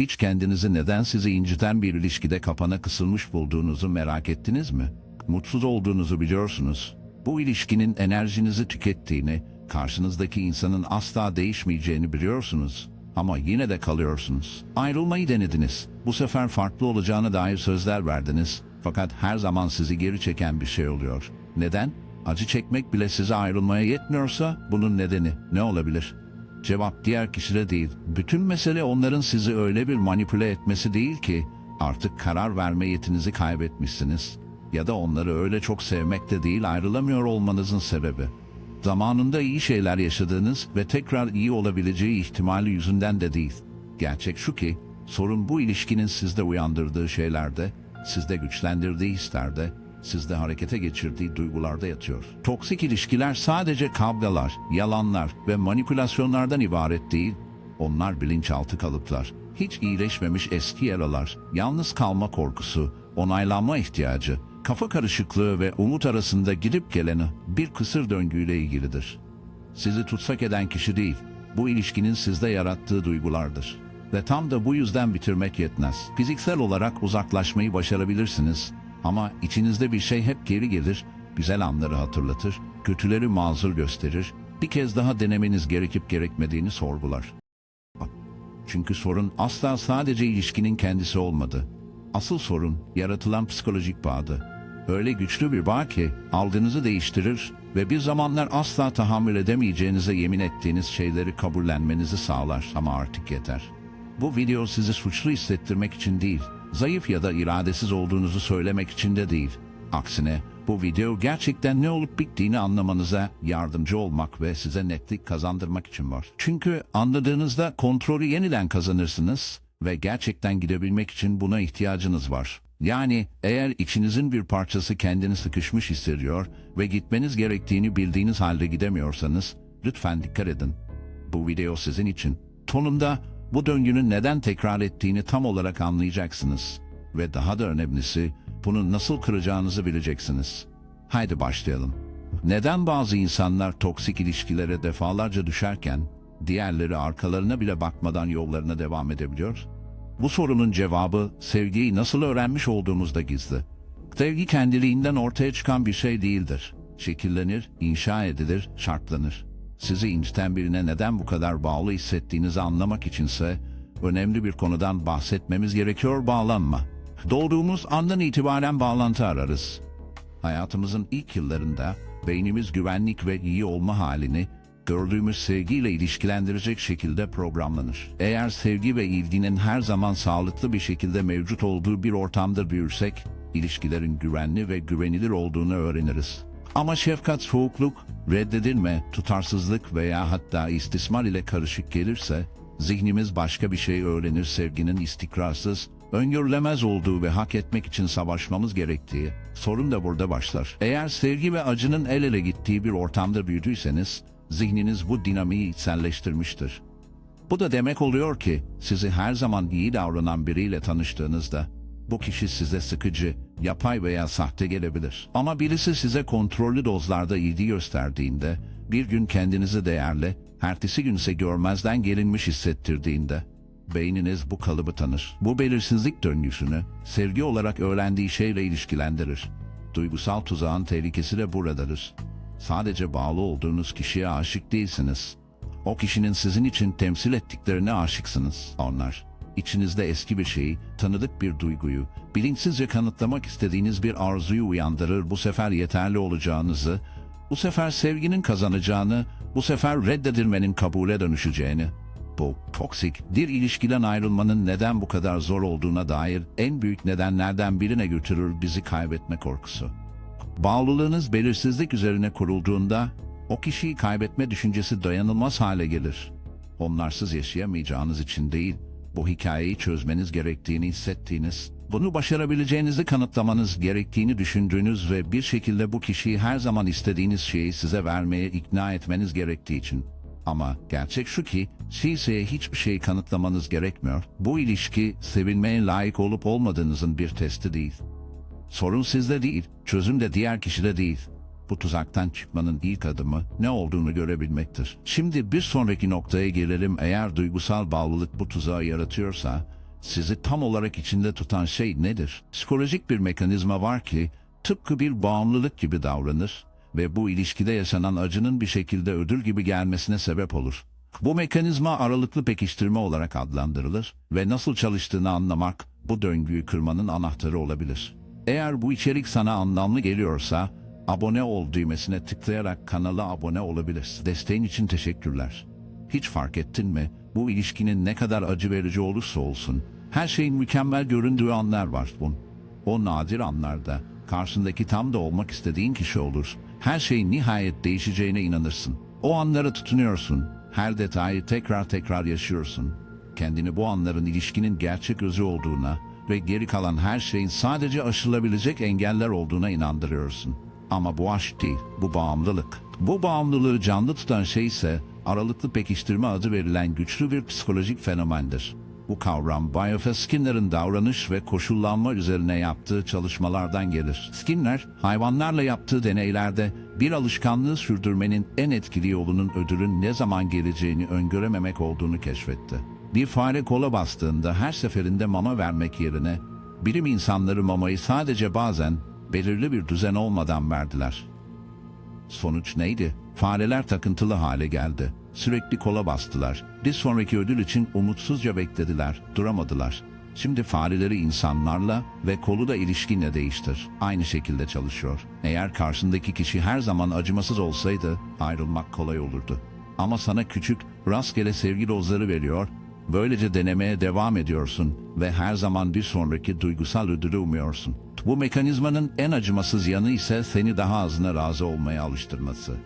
Hiç kendinizi neden sizi inciten bir ilişkide kapana kısılmış bulduğunuzu merak ettiniz mi? Mutsuz olduğunuzu biliyorsunuz. Bu ilişkinin enerjinizi tükettiğini, karşınızdaki insanın asla değişmeyeceğini biliyorsunuz. Ama yine de kalıyorsunuz. Ayrılmayı denediniz. Bu sefer farklı olacağına dair sözler verdiniz. Fakat her zaman sizi geri çeken bir şey oluyor. Neden? Acı çekmek bile size ayrılmaya yetmiyorsa bunun nedeni ne olabilir? Cevap diğer kişide değil. Bütün mesele onların sizi öyle bir manipüle etmesi değil ki artık karar verme yetinizi kaybetmişsiniz. Ya da onları öyle çok sevmekte değil ayrılamıyor olmanızın sebebi. Zamanında iyi şeyler yaşadığınız ve tekrar iyi olabileceği ihtimali yüzünden de değil. Gerçek şu ki sorun bu ilişkinin sizde uyandırdığı şeylerde, sizde güçlendirdiği hislerde, sizde harekete geçirdiği duygularda yatıyor. Toksik ilişkiler sadece kavgalar, yalanlar ve manipülasyonlardan ibaret değil. Onlar bilinçaltı kalıplar. Hiç iyileşmemiş eski yaralar, yalnız kalma korkusu, onaylanma ihtiyacı, kafa karışıklığı ve umut arasında gidip geleni bir kısır döngüyle ilgilidir. Sizi tutsak eden kişi değil, bu ilişkinin sizde yarattığı duygulardır. Ve tam da bu yüzden bitirmek yetmez. Fiziksel olarak uzaklaşmayı başarabilirsiniz ama içinizde bir şey hep geri gelir, güzel anları hatırlatır, kötüleri mazur gösterir, bir kez daha denemeniz gerekip gerekmediğini sorgular. Çünkü sorun asla sadece ilişkinin kendisi olmadı. Asıl sorun yaratılan psikolojik bağdı. Öyle güçlü bir bağ ki algınızı değiştirir ve bir zamanlar asla tahammül edemeyeceğinize yemin ettiğiniz şeyleri kabullenmenizi sağlar ama artık yeter. Bu video sizi suçlu hissettirmek için değil, zayıf ya da iradesiz olduğunuzu söylemek için de değil. Aksine bu video gerçekten ne olup bittiğini anlamanıza yardımcı olmak ve size netlik kazandırmak için var. Çünkü anladığınızda kontrolü yeniden kazanırsınız ve gerçekten gidebilmek için buna ihtiyacınız var. Yani eğer içinizin bir parçası kendini sıkışmış hissediyor ve gitmeniz gerektiğini bildiğiniz halde gidemiyorsanız lütfen dikkat edin. Bu video sizin için. Tonunda bu döngünün neden tekrar ettiğini tam olarak anlayacaksınız. Ve daha da önemlisi bunu nasıl kıracağınızı bileceksiniz. Haydi başlayalım. Neden bazı insanlar toksik ilişkilere defalarca düşerken diğerleri arkalarına bile bakmadan yollarına devam edebiliyor? Bu sorunun cevabı sevgiyi nasıl öğrenmiş olduğumuzda gizli. Sevgi kendiliğinden ortaya çıkan bir şey değildir. Şekillenir, inşa edilir, şartlanır. Sizi inciten birine neden bu kadar bağlı hissettiğinizi anlamak içinse önemli bir konudan bahsetmemiz gerekiyor bağlanma. Doğduğumuz andan itibaren bağlantı ararız. Hayatımızın ilk yıllarında beynimiz güvenlik ve iyi olma halini gördüğümüz sevgiyle ilişkilendirecek şekilde programlanır. Eğer sevgi ve ilginin her zaman sağlıklı bir şekilde mevcut olduğu bir ortamda büyürsek, ilişkilerin güvenli ve güvenilir olduğunu öğreniriz. Ama şefkat, soğukluk, reddedilme, tutarsızlık veya hatta istismar ile karışık gelirse, zihnimiz başka bir şey öğrenir sevginin istikrarsız, öngörülemez olduğu ve hak etmek için savaşmamız gerektiği, sorun da burada başlar. Eğer sevgi ve acının el ele gittiği bir ortamda büyüdüyseniz, zihniniz bu dinamiği içselleştirmiştir. Bu da demek oluyor ki sizi her zaman iyi davranan biriyle tanıştığınızda bu kişi size sıkıcı, yapay veya sahte gelebilir. Ama birisi size kontrollü dozlarda ilgi gösterdiğinde, bir gün kendinizi değerli, ertesi gün ise görmezden gelinmiş hissettirdiğinde, beyniniz bu kalıbı tanır. Bu belirsizlik döngüsünü sevgi olarak öğrendiği şeyle ilişkilendirir. Duygusal tuzağın tehlikesi de buradadır. Sadece bağlı olduğunuz kişiye aşık değilsiniz. O kişinin sizin için temsil ettiklerine aşıksınız. Onlar, içinizde eski bir şeyi, tanıdık bir duyguyu, bilinçsizce kanıtlamak istediğiniz bir arzuyu uyandırır. Bu sefer yeterli olacağınızı, bu sefer sevginin kazanacağını, bu sefer reddedilmenin kabule dönüşeceğini. Bu toksik bir ilişkiden ayrılmanın neden bu kadar zor olduğuna dair en büyük nedenlerden birine götürür bizi kaybetme korkusu. Bağlılığınız belirsizlik üzerine kurulduğunda o kişiyi kaybetme düşüncesi dayanılmaz hale gelir. Onlarsız yaşayamayacağınız için değil, bu hikayeyi çözmeniz gerektiğini hissettiğiniz, bunu başarabileceğinizi kanıtlamanız gerektiğini düşündüğünüz ve bir şekilde bu kişiyi her zaman istediğiniz şeyi size vermeye ikna etmeniz gerektiği için. Ama gerçek şu ki size hiçbir şey kanıtlamanız gerekmiyor. Bu ilişki sevilmeye layık olup olmadığınızın bir testi değil. Sorun sizde değil, çözüm de diğer kişide değil. Bu tuzaktan çıkmanın ilk adımı ne olduğunu görebilmektir. Şimdi bir sonraki noktaya gelelim eğer duygusal bağlılık bu tuzağı yaratıyorsa sizi tam olarak içinde tutan şey nedir? Psikolojik bir mekanizma var ki tıpkı bir bağımlılık gibi davranır ve bu ilişkide yaşanan acının bir şekilde ödül gibi gelmesine sebep olur. Bu mekanizma aralıklı pekiştirme olarak adlandırılır ve nasıl çalıştığını anlamak bu döngüyü kırmanın anahtarı olabilir. Eğer bu içerik sana anlamlı geliyorsa abone ol düğmesine tıklayarak kanala abone olabilirsin. Desteğin için teşekkürler. Hiç fark ettin mi? Bu ilişkinin ne kadar acı verici olursa olsun her şeyin mükemmel göründüğü anlar var bun. O nadir anlarda karşındaki tam da olmak istediğin kişi olur. Her şeyin nihayet değişeceğine inanırsın. O anlara tutunuyorsun. Her detayı tekrar tekrar yaşıyorsun. Kendini bu anların ilişkinin gerçek özü olduğuna ve geri kalan her şeyin sadece aşılabilecek engeller olduğuna inandırıyorsun. Ama bu aşk değil, bu bağımlılık. Bu bağımlılığı canlı tutan şey ise aralıklı pekiştirme adı verilen güçlü bir psikolojik fenomendir. Bu kavram Bayofe Skinner'ın davranış ve koşullanma üzerine yaptığı çalışmalardan gelir. Skinner, hayvanlarla yaptığı deneylerde bir alışkanlığı sürdürmenin en etkili yolunun ödülün ne zaman geleceğini öngörememek olduğunu keşfetti. Bir fare kola bastığında her seferinde mama vermek yerine bilim insanları mamayı sadece bazen belirli bir düzen olmadan verdiler. Sonuç neydi? Fareler takıntılı hale geldi. Sürekli kola bastılar. Bir sonraki ödül için umutsuzca beklediler, duramadılar. Şimdi fareleri insanlarla ve kolu da ilişkinle değiştir. Aynı şekilde çalışıyor. Eğer karşındaki kişi her zaman acımasız olsaydı ayrılmak kolay olurdu. Ama sana küçük, rastgele sevgi dozları veriyor, böylece denemeye devam ediyorsun ve her zaman bir sonraki duygusal ödülü umuyorsun. Bu mekanizmanın en acımasız yanı ise seni daha azına razı olmaya alıştırması.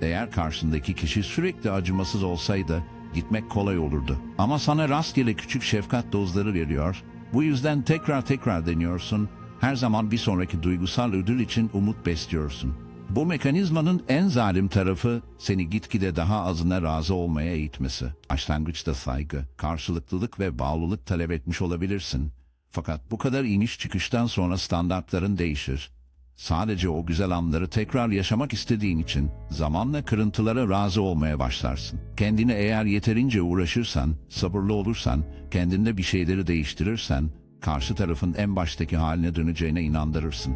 Eğer karşındaki kişi sürekli acımasız olsaydı gitmek kolay olurdu. Ama sana rastgele küçük şefkat dozları veriyor. Bu yüzden tekrar tekrar deniyorsun. Her zaman bir sonraki duygusal ödül için umut besliyorsun. Bu mekanizmanın en zalim tarafı seni gitgide daha azına razı olmaya eğitmesi. Başlangıçta saygı, karşılıklılık ve bağlılık talep etmiş olabilirsin. Fakat bu kadar iniş çıkıştan sonra standartların değişir. Sadece o güzel anları tekrar yaşamak istediğin için zamanla kırıntılara razı olmaya başlarsın. Kendine eğer yeterince uğraşırsan, sabırlı olursan, kendinde bir şeyleri değiştirirsen, karşı tarafın en baştaki haline döneceğine inandırırsın.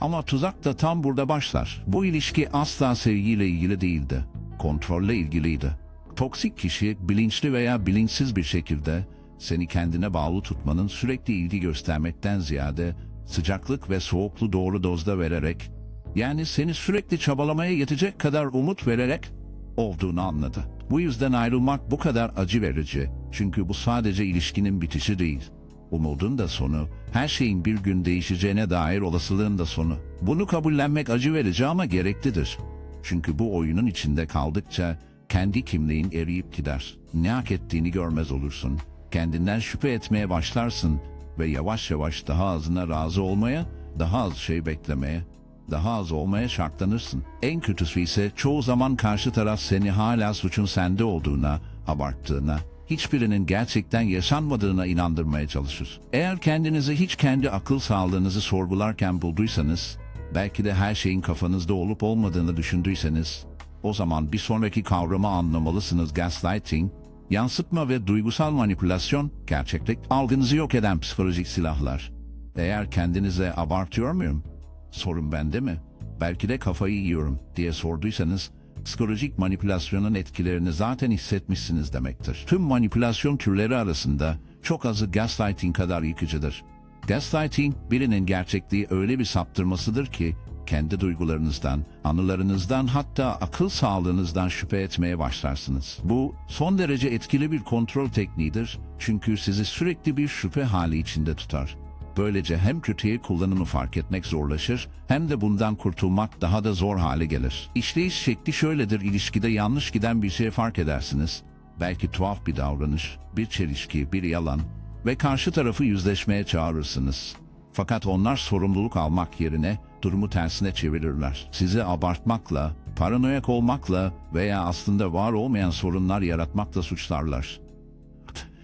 Ama tuzak da tam burada başlar. Bu ilişki asla sevgiyle ilgili değildi. Kontrolle ilgiliydi. Toksik kişi bilinçli veya bilinçsiz bir şekilde seni kendine bağlı tutmanın sürekli ilgi göstermekten ziyade sıcaklık ve soğuklu doğru dozda vererek, yani seni sürekli çabalamaya yetecek kadar umut vererek olduğunu anladı. Bu yüzden ayrılmak bu kadar acı verici. Çünkü bu sadece ilişkinin bitişi değil. Umudun da sonu, her şeyin bir gün değişeceğine dair olasılığın da sonu. Bunu kabullenmek acı verici ama gereklidir. Çünkü bu oyunun içinde kaldıkça kendi kimliğin eriyip gider. Ne hak ettiğini görmez olursun. Kendinden şüphe etmeye başlarsın ve yavaş yavaş daha azına razı olmaya, daha az şey beklemeye, daha az olmaya şartlanırsın. En kötüsü ise çoğu zaman karşı taraf seni hala suçun sende olduğuna, abarttığına, hiçbirinin gerçekten yaşanmadığına inandırmaya çalışır. Eğer kendinizi hiç kendi akıl sağlığınızı sorgularken bulduysanız, belki de her şeyin kafanızda olup olmadığını düşündüyseniz, o zaman bir sonraki kavramı anlamalısınız gaslighting, yansıtma ve duygusal manipülasyon, gerçeklik, algınızı yok eden psikolojik silahlar. Eğer kendinize abartıyor muyum? Sorun bende mi? Belki de kafayı yiyorum diye sorduysanız, psikolojik manipülasyonun etkilerini zaten hissetmişsiniz demektir. Tüm manipülasyon türleri arasında çok azı gaslighting kadar yıkıcıdır. Gaslighting birinin gerçekliği öyle bir saptırmasıdır ki kendi duygularınızdan, anılarınızdan hatta akıl sağlığınızdan şüphe etmeye başlarsınız. Bu son derece etkili bir kontrol tekniğidir çünkü sizi sürekli bir şüphe hali içinde tutar. Böylece hem kötüye kullanımı fark etmek zorlaşır hem de bundan kurtulmak daha da zor hale gelir. İşleyiş şekli şöyledir ilişkide yanlış giden bir şey fark edersiniz. Belki tuhaf bir davranış, bir çelişki, bir yalan ve karşı tarafı yüzleşmeye çağırırsınız. Fakat onlar sorumluluk almak yerine durumu tersine çevirirler. Sizi abartmakla, paranoyak olmakla veya aslında var olmayan sorunlar yaratmakla suçlarlar.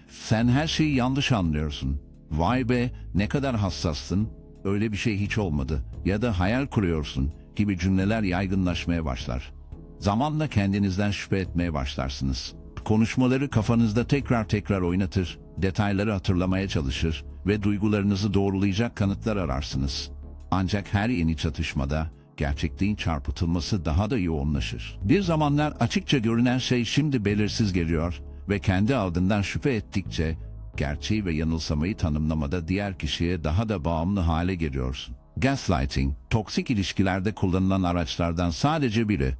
Sen her şeyi yanlış anlıyorsun. Vay be ne kadar hassassın. Öyle bir şey hiç olmadı. Ya da hayal kuruyorsun gibi cümleler yaygınlaşmaya başlar. Zamanla kendinizden şüphe etmeye başlarsınız. Konuşmaları kafanızda tekrar tekrar oynatır, detayları hatırlamaya çalışır ve duygularınızı doğrulayacak kanıtlar ararsınız. Ancak her yeni çatışmada gerçekliğin çarpıtılması daha da yoğunlaşır. Bir zamanlar açıkça görünen şey şimdi belirsiz geliyor ve kendi ardından şüphe ettikçe gerçeği ve yanılsamayı tanımlamada diğer kişiye daha da bağımlı hale geliyorsun. Gaslighting, toksik ilişkilerde kullanılan araçlardan sadece biri.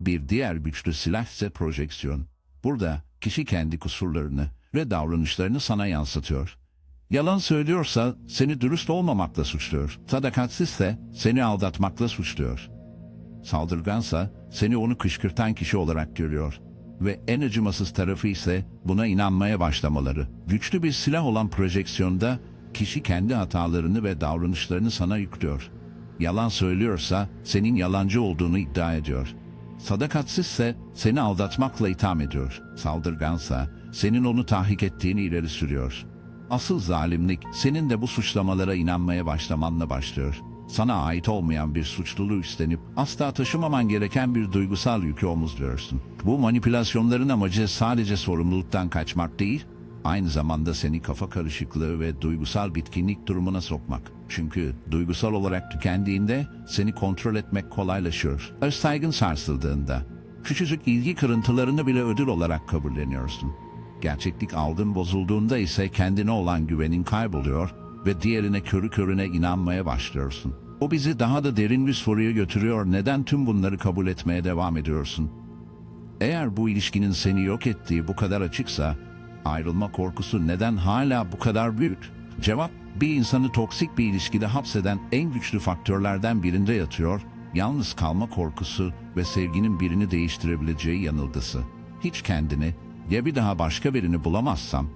Bir diğer güçlü silah ise projeksiyon. Burada kişi kendi kusurlarını ve davranışlarını sana yansıtıyor. Yalan söylüyorsa seni dürüst olmamakla suçluyor. Sadakatsizse seni aldatmakla suçluyor. Saldırgansa seni onu kışkırtan kişi olarak görüyor. Ve en acımasız tarafı ise buna inanmaya başlamaları. Güçlü bir silah olan projeksiyonda kişi kendi hatalarını ve davranışlarını sana yüklüyor. Yalan söylüyorsa senin yalancı olduğunu iddia ediyor. Sadakatsizse seni aldatmakla itham ediyor. Saldırgansa senin onu tahrik ettiğini ileri sürüyor. Asıl zalimlik senin de bu suçlamalara inanmaya başlamanla başlıyor. Sana ait olmayan bir suçluluğu üstlenip asla taşımaman gereken bir duygusal yükü omuzluyorsun. Bu manipülasyonların amacı sadece sorumluluktan kaçmak değil, aynı zamanda seni kafa karışıklığı ve duygusal bitkinlik durumuna sokmak. Çünkü duygusal olarak tükendiğinde seni kontrol etmek kolaylaşıyor. Öz saygın sarsıldığında, küçücük ilgi kırıntılarını bile ödül olarak kabulleniyorsun. Gerçeklik aldın bozulduğunda ise kendine olan güvenin kayboluyor ve diğerine körü körüne inanmaya başlıyorsun. O bizi daha da derin bir soruya götürüyor. Neden tüm bunları kabul etmeye devam ediyorsun? Eğer bu ilişkinin seni yok ettiği bu kadar açıksa, ayrılma korkusu neden hala bu kadar büyük? Cevap, bir insanı toksik bir ilişkide hapseden en güçlü faktörlerden birinde yatıyor, yalnız kalma korkusu ve sevginin birini değiştirebileceği yanılgısı. Hiç kendini, ya bir daha başka birini bulamazsam,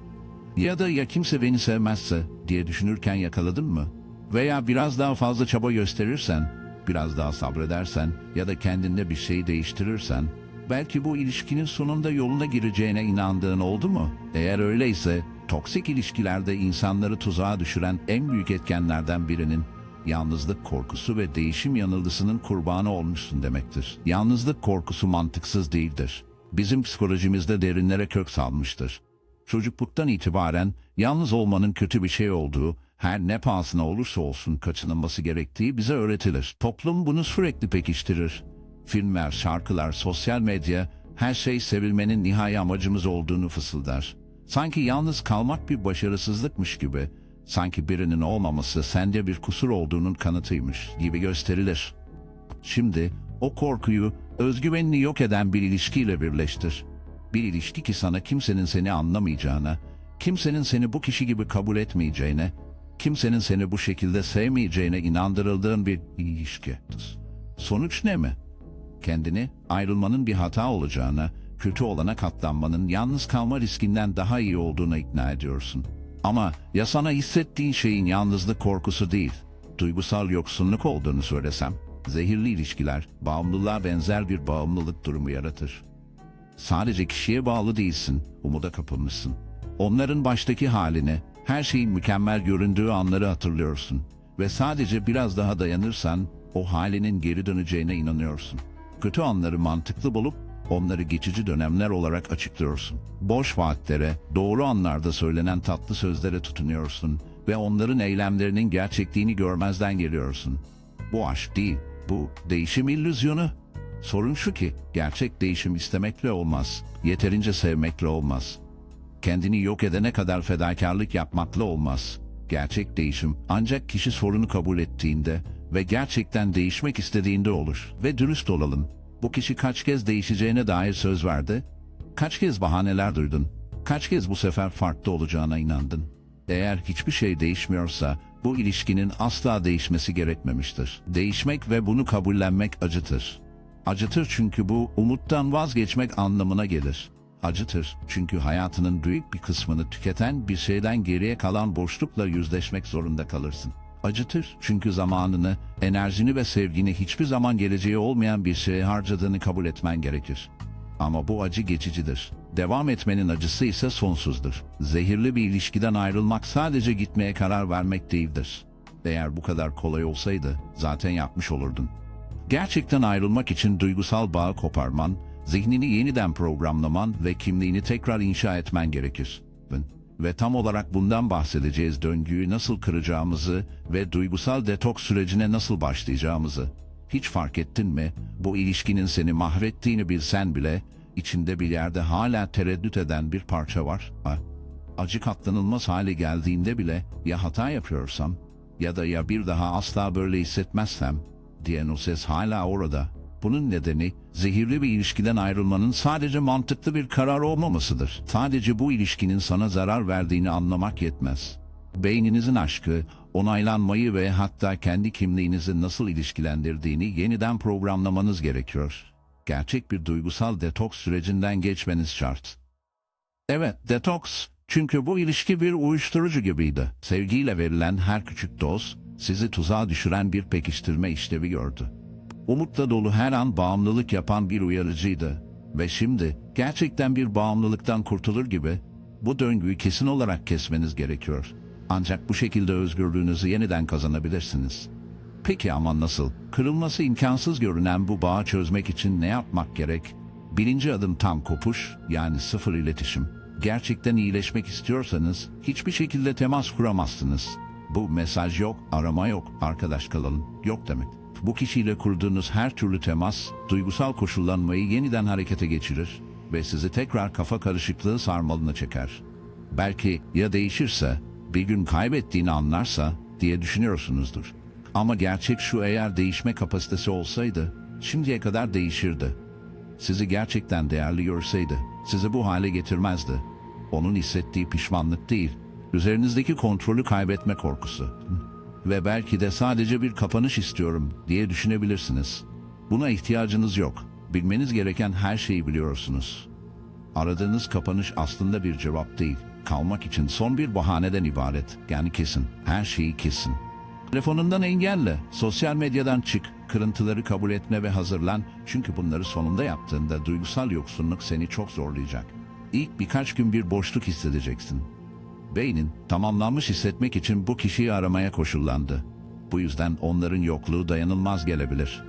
ya da ya kimse beni sevmezse diye düşünürken yakaladın mı? Veya biraz daha fazla çaba gösterirsen, biraz daha sabredersen ya da kendinde bir şey değiştirirsen, belki bu ilişkinin sonunda yoluna gireceğine inandığın oldu mu? Eğer öyleyse, toksik ilişkilerde insanları tuzağa düşüren en büyük etkenlerden birinin yalnızlık korkusu ve değişim yanılgısının kurbanı olmuşsun demektir. Yalnızlık korkusu mantıksız değildir. Bizim psikolojimizde derinlere kök salmıştır. Çocukluktan itibaren yalnız olmanın kötü bir şey olduğu, her ne pahasına olursa olsun kaçınılması gerektiği bize öğretilir. Toplum bunu sürekli pekiştirir. Filmler, şarkılar, sosyal medya, her şey sevilmenin nihai amacımız olduğunu fısıldar. Sanki yalnız kalmak bir başarısızlıkmış gibi, sanki birinin olmaması sende bir kusur olduğunun kanıtıymış gibi gösterilir. Şimdi o korkuyu özgüvenini yok eden bir ilişkiyle birleştir. Bir ilişki ki sana kimsenin seni anlamayacağına, kimsenin seni bu kişi gibi kabul etmeyeceğine, kimsenin seni bu şekilde sevmeyeceğine inandırıldığın bir ilişki. Sonuç ne mi? Kendini ayrılmanın bir hata olacağına, kötü olana katlanmanın yalnız kalma riskinden daha iyi olduğuna ikna ediyorsun. Ama ya sana hissettiğin şeyin yalnızlık korkusu değil, duygusal yoksunluk olduğunu söylesem, zehirli ilişkiler bağımlılığa benzer bir bağımlılık durumu yaratır. Sadece kişiye bağlı değilsin, umuda kapılmışsın. Onların baştaki halini, her şeyin mükemmel göründüğü anları hatırlıyorsun. Ve sadece biraz daha dayanırsan, o halinin geri döneceğine inanıyorsun. Kötü anları mantıklı bulup, onları geçici dönemler olarak açıklıyorsun. Boş vaatlere, doğru anlarda söylenen tatlı sözlere tutunuyorsun ve onların eylemlerinin gerçekliğini görmezden geliyorsun. Bu aşk değil, bu değişim illüzyonu. Sorun şu ki, gerçek değişim istemekle olmaz, yeterince sevmekle olmaz. Kendini yok edene kadar fedakarlık yapmakla olmaz. Gerçek değişim ancak kişi sorunu kabul ettiğinde ve gerçekten değişmek istediğinde olur. Ve dürüst olalım. Bu kişi kaç kez değişeceğine dair söz verdi? Kaç kez bahaneler duydun? Kaç kez bu sefer farklı olacağına inandın? Eğer hiçbir şey değişmiyorsa bu ilişkinin asla değişmesi gerekmemiştir. Değişmek ve bunu kabullenmek acıtır. Acıtır çünkü bu umuttan vazgeçmek anlamına gelir. Acıtır çünkü hayatının büyük bir kısmını tüketen bir şeyden geriye kalan boşlukla yüzleşmek zorunda kalırsın. Acıtır çünkü zamanını, enerjini ve sevgini hiçbir zaman geleceği olmayan bir şeye harcadığını kabul etmen gerekir. Ama bu acı geçicidir. Devam etmenin acısı ise sonsuzdur. Zehirli bir ilişkiden ayrılmak sadece gitmeye karar vermek değildir. Eğer bu kadar kolay olsaydı zaten yapmış olurdun. Gerçekten ayrılmak için duygusal bağı koparman, zihnini yeniden programlaman ve kimliğini tekrar inşa etmen gerekir. Ve tam olarak bundan bahsedeceğiz döngüyü nasıl kıracağımızı ve duygusal detoks sürecine nasıl başlayacağımızı. Hiç fark ettin mi? Bu ilişkinin seni mahvettiğini bilsen bile içinde bir yerde hala tereddüt eden bir parça var. Ha? Acı katlanılmaz hale geldiğinde bile ya hata yapıyorsam ya da ya bir daha asla böyle hissetmezsem diyen o ses hala orada. Bunun nedeni zehirli bir ilişkiden ayrılmanın sadece mantıklı bir karar olmamasıdır. Sadece bu ilişkinin sana zarar verdiğini anlamak yetmez. Beyninizin aşkı, onaylanmayı ve hatta kendi kimliğinizi nasıl ilişkilendirdiğini yeniden programlamanız gerekiyor. Gerçek bir duygusal detoks sürecinden geçmeniz şart. Evet, detoks. Çünkü bu ilişki bir uyuşturucu gibiydi. Sevgiyle verilen her küçük doz, sizi tuzağa düşüren bir pekiştirme işlevi gördü. Umutla dolu her an bağımlılık yapan bir uyarıcıydı. Ve şimdi, gerçekten bir bağımlılıktan kurtulur gibi, bu döngüyü kesin olarak kesmeniz gerekiyor. Ancak bu şekilde özgürlüğünüzü yeniden kazanabilirsiniz. Peki ama nasıl? Kırılması imkansız görünen bu bağı çözmek için ne yapmak gerek? Birinci adım tam kopuş, yani sıfır iletişim. Gerçekten iyileşmek istiyorsanız hiçbir şekilde temas kuramazsınız. Bu mesaj yok, arama yok, arkadaş kalalım, yok demek. Bu kişiyle kurduğunuz her türlü temas, duygusal koşullanmayı yeniden harekete geçirir ve sizi tekrar kafa karışıklığı sarmalına çeker. Belki ya değişirse, bir gün kaybettiğini anlarsa diye düşünüyorsunuzdur. Ama gerçek şu eğer değişme kapasitesi olsaydı, şimdiye kadar değişirdi. Sizi gerçekten değerli görseydi, sizi bu hale getirmezdi. Onun hissettiği pişmanlık değil, üzerinizdeki kontrolü kaybetme korkusu. Ve belki de sadece bir kapanış istiyorum diye düşünebilirsiniz. Buna ihtiyacınız yok. Bilmeniz gereken her şeyi biliyorsunuz. Aradığınız kapanış aslında bir cevap değil. Kalmak için son bir bahaneden ibaret. Yani kesin. Her şeyi kesin. Telefonundan engelle, sosyal medyadan çık, kırıntıları kabul etme ve hazırlan. Çünkü bunları sonunda yaptığında duygusal yoksunluk seni çok zorlayacak. İlk birkaç gün bir boşluk hissedeceksin. Beynin tamamlanmış hissetmek için bu kişiyi aramaya koşullandı. Bu yüzden onların yokluğu dayanılmaz gelebilir.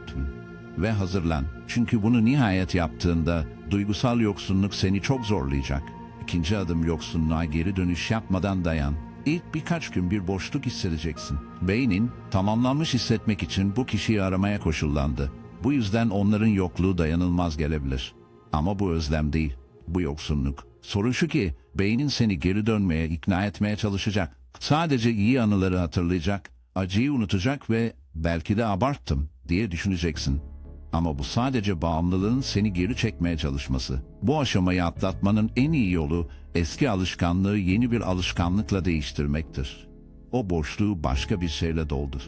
Ve hazırlan. Çünkü bunu nihayet yaptığında duygusal yoksunluk seni çok zorlayacak. İkinci adım yoksunluğa geri dönüş yapmadan dayan. İlk birkaç gün bir boşluk hissedeceksin. Beynin tamamlanmış hissetmek için bu kişiyi aramaya koşullandı. Bu yüzden onların yokluğu dayanılmaz gelebilir. Ama bu özlem değil, bu yoksunluk. Sorun şu ki beynin seni geri dönmeye ikna etmeye çalışacak. Sadece iyi anıları hatırlayacak, acıyı unutacak ve belki de abarttım diye düşüneceksin. Ama bu sadece bağımlılığın seni geri çekmeye çalışması. Bu aşamayı atlatmanın en iyi yolu eski alışkanlığı yeni bir alışkanlıkla değiştirmektir. O boşluğu başka bir şeyle doldur.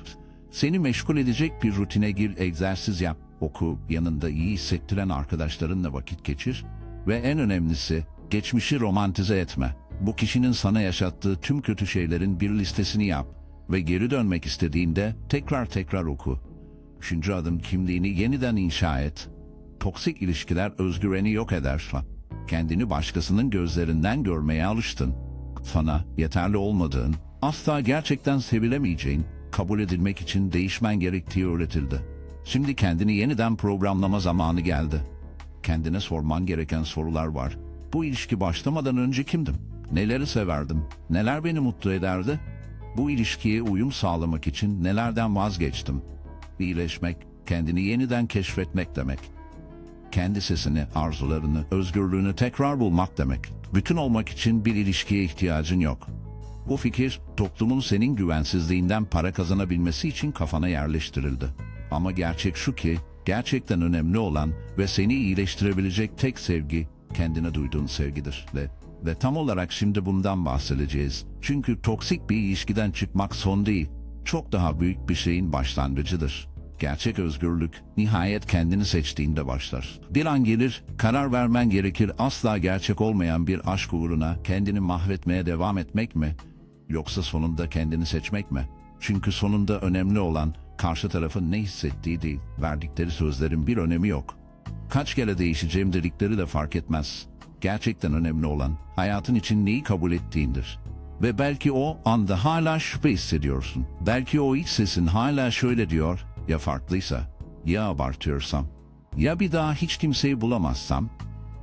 Seni meşgul edecek bir rutine gir, egzersiz yap, oku, yanında iyi hissettiren arkadaşlarınla vakit geçir ve en önemlisi geçmişi romantize etme. Bu kişinin sana yaşattığı tüm kötü şeylerin bir listesini yap ve geri dönmek istediğinde tekrar tekrar oku. Üçüncü adım kimliğini yeniden inşa et. Toksik ilişkiler özgüveni yok eder. Kendini başkasının gözlerinden görmeye alıştın. Sana yeterli olmadığın, asla gerçekten sevilemeyeceğin, kabul edilmek için değişmen gerektiği öğretildi. Şimdi kendini yeniden programlama zamanı geldi. Kendine sorman gereken sorular var. Bu ilişki başlamadan önce kimdim? Neleri severdim? Neler beni mutlu ederdi? Bu ilişkiye uyum sağlamak için nelerden vazgeçtim? İyileşmek, kendini yeniden keşfetmek demek. Kendi sesini, arzularını, özgürlüğünü tekrar bulmak demek. Bütün olmak için bir ilişkiye ihtiyacın yok. Bu fikir toplumun senin güvensizliğinden para kazanabilmesi için kafana yerleştirildi. Ama gerçek şu ki gerçekten önemli olan ve seni iyileştirebilecek tek sevgi kendine duyduğun sevgidir. Ve, ve tam olarak şimdi bundan bahsedeceğiz. Çünkü toksik bir ilişkiden çıkmak son değil, çok daha büyük bir şeyin başlangıcıdır. Gerçek özgürlük nihayet kendini seçtiğinde başlar. Bir an gelir, karar vermen gerekir asla gerçek olmayan bir aşk uğruna kendini mahvetmeye devam etmek mi? Yoksa sonunda kendini seçmek mi? Çünkü sonunda önemli olan karşı tarafın ne hissettiği değil, verdikleri sözlerin bir önemi yok. Kaç kere değişeceğim dedikleri de fark etmez. Gerçekten önemli olan hayatın için neyi kabul ettiğindir. Ve belki o anda hala şüphe hissediyorsun. Belki o iç sesin hala şöyle diyor, ya farklıysa, ya abartıyorsam. Ya bir daha hiç kimseyi bulamazsam?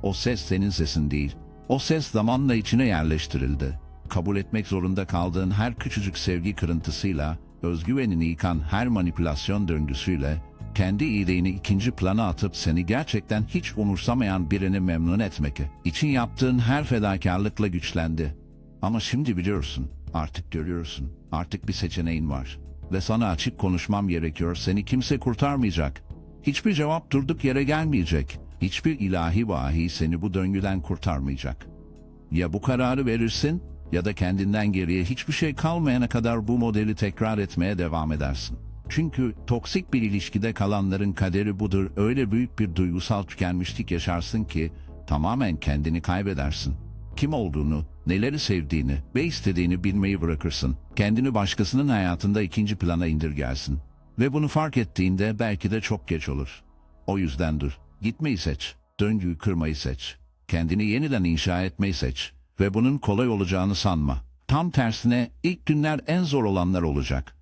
O ses senin sesin değil. O ses zamanla içine yerleştirildi. Kabul etmek zorunda kaldığın her küçücük sevgi kırıntısıyla, özgüvenini yıkan her manipülasyon döngüsüyle, kendi iyiliğini ikinci plana atıp seni gerçekten hiç umursamayan birini memnun etmek için yaptığın her fedakarlıkla güçlendi. Ama şimdi biliyorsun, artık görüyorsun, artık bir seçeneğin var. Ve sana açık konuşmam gerekiyor, seni kimse kurtarmayacak. Hiçbir cevap durduk yere gelmeyecek. Hiçbir ilahi vahiy seni bu döngüden kurtarmayacak. Ya bu kararı verirsin ya da kendinden geriye hiçbir şey kalmayana kadar bu modeli tekrar etmeye devam edersin. Çünkü toksik bir ilişkide kalanların kaderi budur. Öyle büyük bir duygusal tükenmişlik yaşarsın ki tamamen kendini kaybedersin. Kim olduğunu, neleri sevdiğini ve istediğini bilmeyi bırakırsın. Kendini başkasının hayatında ikinci plana indirgersin. Ve bunu fark ettiğinde belki de çok geç olur. O yüzden dur. Gitmeyi seç. Döngüyü kırmayı seç. Kendini yeniden inşa etmeyi seç. Ve bunun kolay olacağını sanma. Tam tersine ilk günler en zor olanlar olacak.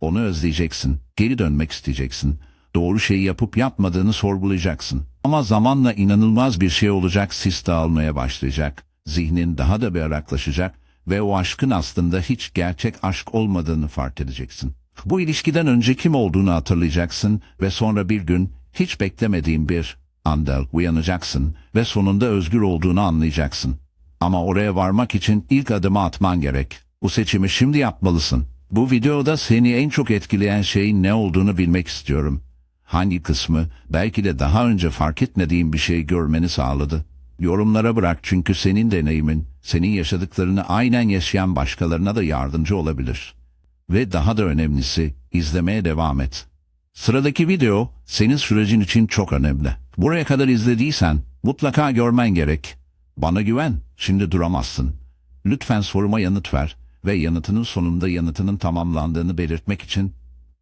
Onu özleyeceksin. Geri dönmek isteyeceksin. Doğru şeyi yapıp yapmadığını sorgulayacaksın. Ama zamanla inanılmaz bir şey olacak. Sis dağılmaya başlayacak. Zihnin daha da berraklaşacak ve o aşkın aslında hiç gerçek aşk olmadığını fark edeceksin. Bu ilişkiden önce kim olduğunu hatırlayacaksın ve sonra bir gün hiç beklemediğin bir anda uyanacaksın ve sonunda özgür olduğunu anlayacaksın. Ama oraya varmak için ilk adımı atman gerek. Bu seçimi şimdi yapmalısın. Bu videoda seni en çok etkileyen şeyin ne olduğunu bilmek istiyorum. Hangi kısmı belki de daha önce fark etmediğin bir şey görmeni sağladı. Yorumlara bırak çünkü senin deneyimin, senin yaşadıklarını aynen yaşayan başkalarına da yardımcı olabilir. Ve daha da önemlisi izlemeye devam et. Sıradaki video senin sürecin için çok önemli. Buraya kadar izlediysen mutlaka görmen gerek. Bana güven, şimdi duramazsın. Lütfen soruma yanıt ver ve yanıtının sonunda yanıtının tamamlandığını belirtmek için